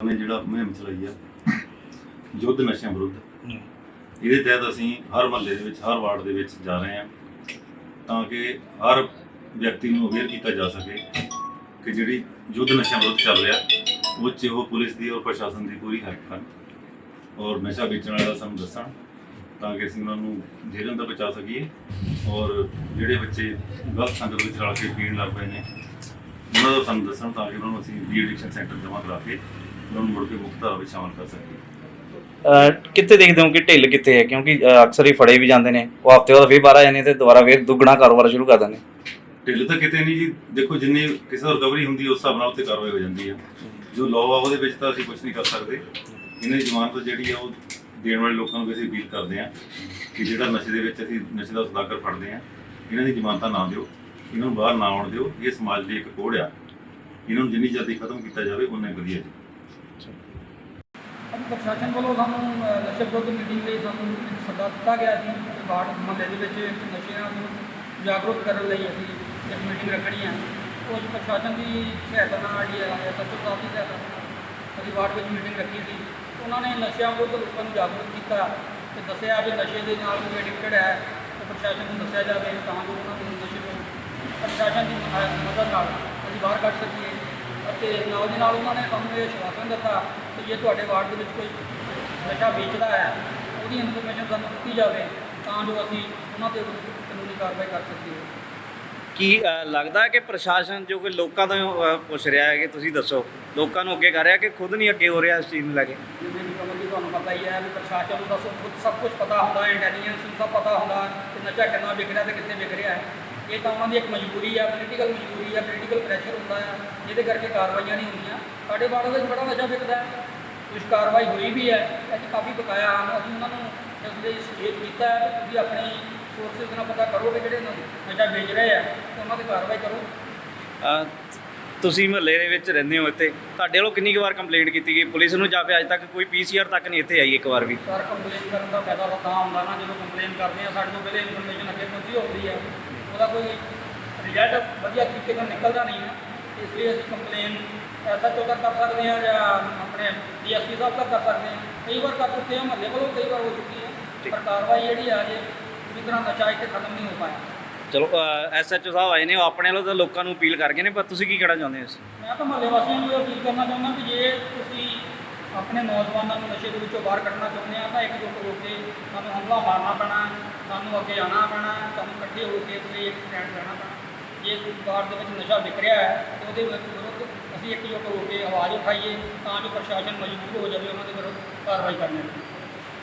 ਨੇ ਜਿਹੜਾ ਮੁਹਿੰਮ ਚਲਾਈ ਆ ਯੁੱਧ ਨਸ਼ਿਆਂ ਵਿਰੁੱਧ। ਇਹਦੇ ਤਹਿਤ ਅਸੀਂ ਹਰ ਮਹੱਲੇ ਦੇ ਵਿੱਚ ਹਰ ਵਾਰਡ ਦੇ ਵਿੱਚ ਜਾ ਰਹੇ ਹਾਂ ਤਾਂ ਕਿ ਹਰ ਵਿਅਕਤੀ ਨੂੰ ਅਵੇਅਰ ਕੀਤਾ ਜਾ ਸਕੇ ਕਿ ਜਿਹੜੀ ਯੁੱਧ ਨਸ਼ਿਆਂ ਵਿਰੁੱਧ ਚੱਲ ਰਿਹਾ ਉਹ 'ਚ ਉਹ ਪੁਲਿਸ ਦੀ ਔਰ ਪ੍ਰਸ਼ਾਸਨ ਦੀ ਪੂਰੀ ਹੈਲਪ ਕਰਨ ਔਰ ਨਸ਼ਾ ਵੇਚਣ ਵਾਲਾ ਸਾਨੂੰ ਦੱਸਣ ਤਾਂ ਕਿ ਅਸੀਂ ਉਹਨਾਂ ਨੂੰ ਜੇਲ੍ਹਾਂ ਤੋਂ ਬਚਾ ਸਕੀਏ ਔਰ ਜਿਹੜੇ ਬੱਚੇ ਗਲਤ ਸੰਗਤ ਵਿੱਚ ਰਲ ਕੇ ਪੀਣ ਲੱਗ ਪਏ ਨੇ ਉਹਨਾਂ ਦਾ ਸਾਨੂੰ ਦੱਸਣ ਤਾਂ ਕਿ ਉਹਨਾਂ ਨੂੰ ਅਸੀਂ ਡੀ ਐਡਿਕਸ਼ਨ ਸੈਂਟਰ ਜਮ੍ਹਾਂ ਕਰਾ ਕੇ ਉਹਨਾਂ ਨੂੰ ਮੁੜ ਕੇ ਮੁਕਤ ਧਾਰਾ ਵਿੱਚ ਸ਼ਾਮਲ ਕਰ ਸਕੀਏ। ਅਹ ਕਿੱਥੇ ਦੇਖਦੇ ਹੋ ਕਿ ਢਿੱਲ ਕਿੱਥੇ ਹੈ? ਕਿਉਂਕਿ ਅਹ ਅਕਸਰ ਹੀ ਫੜੇ ਵੀ ਜਾਂਦੇ ਨੇ। ਉਹ ਹਫ਼ਤੇ ਬਾਅਦ ਫੇਰ ਬਾਹਰ ਆ ਜਾਂਦੇ ਤੇ ਦੁਬਾਰਾ ਫੇਰ ਦੁੱਗਣਾ ਕਾਰੋਬਾਰ ਸ਼ੁਰੂ ਕਰ ਦਿੰਦੇ ਢਿੱਲ ਤਾਂ ਕਿਤੇ ਨਹੀਂ ਜੀ। ਦੇਖੋ ਜਿੰਨੀ ਕਿਸੇ ਰਿਕਵਰੀ ਹੁੰਦੀ ਹੈ ਉਸ ਹਿਸਾਬ ਨਾਲ ਉੱਤੇ ਕਾਰਵਾਈ ਹੋ ਜਾਂਦੀ ਹੈ। ਜੋ ਲਾਅ ਆ ਉਹਦੇ ਵਿੱਚ ਤਾਂ ਅਸੀਂ ਕੁਝ ਨਹੀਂ ਕਰ ਸਕਦੇ। ਇਹਨਾਂ ਦੀ ਜ਼ਮਾਨਤ ਜਿਹੜੀ ਆ ਉਹ ਦੇਣ ਵਾਲੇ ਲੋਕਾਂ ਨੂੰ ਵੀ ਅਸੀਂ ਅਪੀਲ ਕਰਦੇ ਆ ਕਿ ਜਿਹੜਾ ਨਸ਼ੇ ਦੇ ਵਿੱਚ ਅਸੀਂ ਨਸ਼ੇ ਦਾ ਸਦਾਗਰ ਫੜਦੇ ਆ ਇਹਨਾਂ ਦੀ ਜ਼ਮਾਨਤਾਂ ਨਾ ਦਿਓ। ਇਹਨਾਂ ਨੂੰ ਬਾਹਰ ਨਾ ਆਉਣ ਦਿਓ। ਇਹ ਸਮਾਜ ਲਈ ਇੱਕ ਕੋੜ ਆ। ਇਹਨਾਂ ਨੂੰ ਜਿੰਨੀ ਜਲਦੀ ਖਤਮ ਕੀਤਾ ਜਾਵੇ ਉਨਾ ਹੀ ਵਧੀਆ ਜੀ। ਪ੍ਰਸ਼ਾਸਨ ਵੱਲੋਂ ਸਾਨੂੰ ਅ, ਨਸ਼ੇ ਵਿਰੁੱਧ ਮੀਟਿੰਗ ਲਈ ਸਾਨੂੰ ਇੱਕ ਸੱਦਾ ਦਿੱਤਾ ਗਿਆ ਸੀ ਕਿ ਵਾਰਡ ਮੁਹੱਲੇ ਦੇ ਵਿੱਚ ਨਸ਼ਿਆਂ ਨੂੰ ਜਾਗਰੂਕ ਕਰਨ ਲਈ ਅਸੀਂ ਇੱਕ ਮੀਟਿੰਗ ਰੱਖਣੀ ਹੈ। ਉਸ ਪ੍ਰਸ਼ਾਸਨ ਦੀ ਸਹਾਇਤਾ ਨਾਲ ਜਿਹੜੀ ਹੈ ਐਸਐਚਓ ਸਾਹਿਬ ਦੀ ਸਹਾਇਤਾ ਨਾਲ ਅਸੀਂ ਵਾਰਡ ਵਿੱਚ ਮੀਟਿੰਗ ਰੱਖੀ ਸੀ। ਉਹਨਾਂ ਨੇ ਨਸ਼ਿਆਂ ਵਿਰੁੱਧ ਲੋਕਾਂ ਨੂੰ ਜਾਗਰੂਕ ਕੀਤਾ ਤੇ ਦੱਸਿਆ ਵੀ ਨਸ਼ੇ ਦੇ ਨਾਲ ਕੋਈ ਐਡਿਕਟਡ ਹੈ ਤਾਂ ਪ੍ਰਸ਼ਾਸਨ ਨੂੰ ਦੱਸਿਆ ਜਾਵੇ ਤਾਂ ਜੋ ਉਹਨਾਂ ਨੂੰ ਨਸ਼ੇ ਤੋਂ ਪ੍ਰਸ਼ਾਸਨ ਦੀ ਮ- ਮਦਦ ਨਾਲ ਅਸੀਂ ਬਾਹਰ ਕੱਢ ਸਕੀਏ। ਅਤੇ ਨਾਲ ਦੀ ਨਾਲ ਉਹਨਾਂ ਨੇ ਸਾਨੂੰ ਇਹ ਆਸ਼ਵਾਸਨ ਦਿੱਤਾ ਕਿ ਜੇ ਤੁਹਾਡੇ ਵਾਰਡ ਦੇ ਵਿੱਚ ਕੋਈ ਨਸ਼ਾ ਵੇਚਦਾ ਹੈ ਉਹਦੀ ਇਨਫੋਰਮੇਸ਼ਨ ਸਾਨੂੰ ਦਿੱਤੀ ਜਾਵੇ ਤਾਂ ਜੋ ਅਸੀਂ ਉਹਨਾਂ ਤੇ ਕਾਨੂੰਨੀ ਕਾਰਵਾਈ ਕਰ ਸਕੀਏ। ਕੀ ਲੱਗਦਾ ਹੈ ਕਿ ਪ੍ਰਸ਼ਾਸਨ ਜੋ ਕਿ ਲੋਕਾਂ ਤੋਂ ਪੁੱਛ ਰਿਹਾ ਹੈ ਕਿ ਤੁਸੀਂ ਦੱਸੋ ਲੋਕਾਂ ਨੂੰ ਅੱਗੇ ਕਰ ਰਿਹਾ ਕਿ ਖੁਦ ਨਹੀਂ ਅੱਗੇ ਹੋ ਰਿਹਾ ਇਸ ਚੀਜ਼ ਨੂੰ ਲੈ ਕੇ? ਜਿਵੇਂ ਕਮਲ ਜੀ ਤੁਹਾਨੂੰ ਪਤਾ ਹੀ ਹੈ ਵੀ ਪ੍ਰਸ਼ਾਸਨ ਨੂੰ ਦੱਸੋ ਖੁਦ ਸਭ ਕੁਝ ਪਤਾ ਹੁੰਦਾ ਹੈ ਇੰਟੈਲੀਜੈਂਸ ਨੂੰ ਸਭ ਪਤਾ ਹੁੰਦਾ ਕਿ ਨਸ਼ਾ ਕਿੰਨਾ ਵਿਕ ਰਿਹਾ ਤੇ ਕਿੱਥੇ ਵਿਕ ਰਿਹਾ ਹੈ। ਇਹ ਤਾਂ ਉਹਨਾਂ ਦੀ ਇੱਕ ਮਜਬੂਰੀ ਹੈ ਪੋਲੀਟੀਕਲ ਮਜਬੂਰੀ ਹੈ ਪੋਲੀਟੀਕਲ ਪ੍ਰੈਸ਼ਰ ਹੁੰਦਾ ਹੈ ਜਿਹਦੇ ਕਰਕੇ ਕਾਰਵਾਈਆਂ ਨਹੀਂ ਹੁੰਦੀਆਂ। ਸਾਡੇ ਵਾਰਡ ਵਿੱਚ ਬੜਾ ਨਸ਼ਾ ਵਿਕਦਾ ਹੈ। ਕੁਝ ਕਾਰਵਾਈ ਹੋਈ ਵੀ ਹੈ ਅਸੀਂ ਕਾਫੀ ਬਕਾਇਆ ਹਨ ਅਸੀਂ ਉਹਨਾਂ ਨੂੰ ਲਈ ਸੁਚੇਤ ਕੀਤਾ ਹੈ ਕਿ ਤੁਸੀਂ ਆਪਣੀ ਸੋਰਸਿਸ ਨਾਲ ਪਤਾ ਕਰੋ ਕਿ ਜਿਹੜੇ ਨ- ਨਸ਼ਾ ਵੇਚ ਰਹੇ ਆ ਉਹਨਾਂ ਤੇ ਕਾਰਵਾਈ ਕਰੋ। ਤੁਸੀਂ ਮਹੱਲੇ ਦੇ ਵਿੱਚ ਰਹਿੰਦੇ ਹੋ ਇੱਥੇ ਤੁਹਾਡੇ ਵੱਲੋਂ ਕਿੰਨੀ ਕੁ ਵਾਰ ਕੰਪਲੇਂਟ ਕੀਤੀ ਗਈ? ਪੁਲਿਸ ਨੂੰ ਜਾਂ ਫਿਰ ਅੱਜ ਤੱਕ ਕੋਈ ਪੀਸੀਆਰ ਤੱਕ ਨਹੀਂ ਇੱਥੇ ਆਈ ਇੱਕ ਵਾਰ ਵੀ? ਸਰ ਕੰਪਲੇਨ ਕਰਨ ਦਾ ਫਾਇਦਾ ਤਾਂ ਹੁੰਦਾ ਨਾ ਜਦੋਂ ਕੰਪਲੇਨ ਕਰਦੇ ਆ ਸਾਡੇ ਤੋਂ ਪਹਿਲੇ ਇਨਫੋਰਮੇਸ਼ਨ ਅੱਗੇ ਪਹੁੰਚੀ ਹੁੰਦੀ ਹੈ ਉਹਦਾ ਕੋਈ ਰਿਜ਼ਲਟ ਵਧੀਆ ਤਰੀਕੇ ਨਾਲ ਨਿਕਲਦਾ ਨਹੀਂ ਹੈ ਇਸ ਲਈ ਅਸੀਂ ਕੰਪਲੇਨ ਐਸਐਚਓ ਤੱਕ ਕਰ ਸਕਦੇ ਹਾਂ ਜਾਂ ਆਪਣੇ ਡੀਐਸਪੀ ਸਾਹਿਬ ਤੱਕ ਕਰ ਸਕਦੇ ਹਾਂ। ਕਈ ਵਾਰ ਕਰ ਚੁੱਕੇ ਹਾਂ ਮਹੱਲੇ ਵੱਲੋਂ ਕਈ ਵਾਰ ਹੋ ਚੁੱਕੀ ਹੈ ਪਰ ਕਾਰਵਾਈ ਜਿਹੜੀ ਆ ਜੇ ਪੂਰੀ ਤਰ੍ਹਾਂ ਨਸ਼ਾ ਇੱਥੇ ਖਤਮ ਨਹੀਂ ਹੋ ਪਾਇਆ ਚਲੋ ਐਸਐਚਓ ਸਾਹਿਬ ਆਏ ਨੇ ਉਹ ਆਪਣੇ ਵੱਲੋਂ ਤਾਂ ਲੋਕਾਂ ਨੂੰ ਅਪੀਲ ਕਰ ਗਏ ਨੇ ਪਰ ਤੁਸੀਂ ਕੀ ਕਹਿਣਾ ਚਾਹੁੰਦੇ ਹੋ ਇਸ ਮੈਂ ਤਾਂ ਮਹੱਲੇ ਵਾਸੀਆਂ ਨੂੰ ਇਹ ਅਪੀਲ ਕਰਨਾ ਚਾਹੁੰਦਾ ਕਿ ਜੇ ਤੁਸੀਂ ਆਪਣੇ ਨੌਜਵਾਨਾਂ ਨੂੰ ਨਸ਼ੇ ਦੇ ਵਿੱਚੋਂ ਬਾਹਰ ਕੱਢਣਾ ਚਾਹੁੰਦੇ ਆ ਤਾਂ ਇੱਕਜੁੱਟ ਹੋ ਕੇ ਸਾਨੂੰ ਹਮਲਾ ਮਾਰਨਾ ਪੈਣਾ ਸਾਨੂੰ ਅੱਗੇ ਆਉਣਾ ਪੈਣਾ ਸਾਨੂੰ ਇਕੱਠੇ ਹੋ ਕੇ ਲਈ ਇੱਕ ਸਟੈਂਡ ਲੈਣਾ ਪੈਣਾ। ਜੇ ਸਰਕਾਰ ਦੇ ਵਿੱਚ ਨਸ਼ਾ ਵਿਕ ਰਿਹਾ ਹੈ, ਤਾਂ ਉਹਦੇ ਵਿਰੁੱਧ ਵਿਰੁੱਧ ਅਸੀਂ ਜੋ ਹੋ ਕੇ ਆਵਾਜ਼ ਉਠਾਈਏ, ਤਾਂ ਜੋ ਪ੍ਰਸ਼ਾਸਨ ਮਜਬੂਰ ਹੋ ਜਾਵੇ, ਉਹਨਾਂ ਦੇ ਵਿਰੁੱਧ ਕਾਰਵਾਈ ਕਰਨ ਲਈ